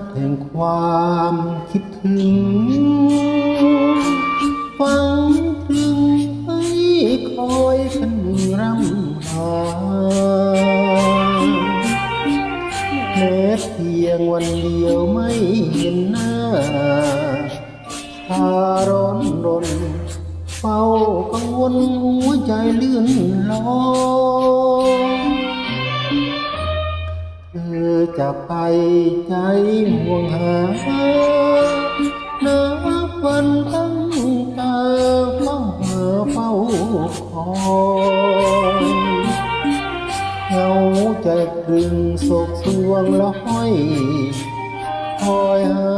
ดแห่งความคิดถึง ฟังถึงให้คอยคันหนึ่งรำหาแม้เพียงวันเดียวไม่เห็นหน้าพาร้อนรนเฝ้ากังวลหัวใจเลื่อนลอยเธอ จากไปใจห่วงหานับวันตั้งตาเฝ้าหาเฝ้าคอยเหงาใจครึงโศกสวงละห้อย คอยหา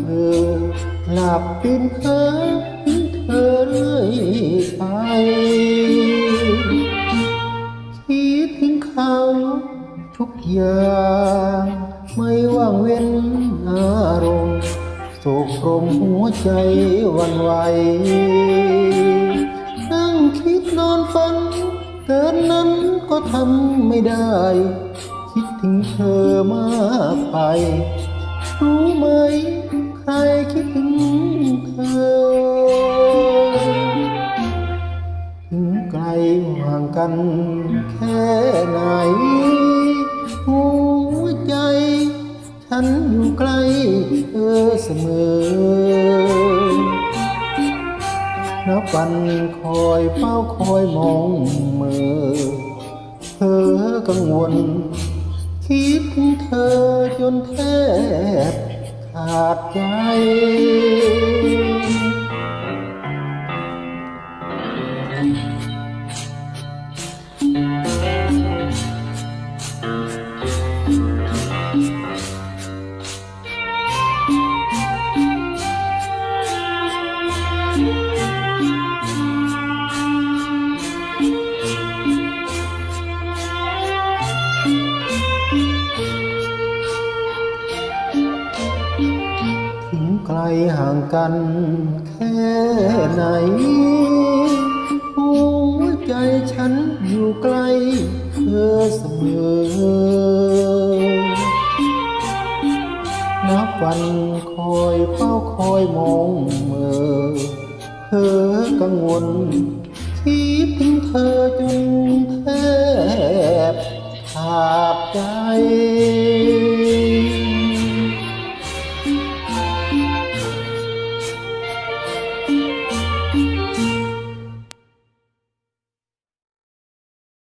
เธอหลับตื่นเคินเธอเรื่อยไปคิดถึงเขาทุกอย่าง ไม่ว่างเว้นอารมณ์โศกรมหัวใจวันไหวนั่งคิดนอนฝันเกินนั้นก็ทำไม่ได้ คิดถึงเธอมากไป รู้ไหมใครคิดถึงเธอ ถึงไกลห่างกันแค่ไหน ฉันอยู่ใกล้เธอเสมอนับวันคอยเฝ้าคอยมองเมื่อเธอกังวล คิดถึงเธอจนแทบขาดใจ ห่างกันแค่ไหน หัวใจฉันอยู่ใกล้เธอเสมอ นับวันคอยเฝ้าคอยมองเมื่อเธอกังวลคิดถึงเธอจนแทบขาดใจ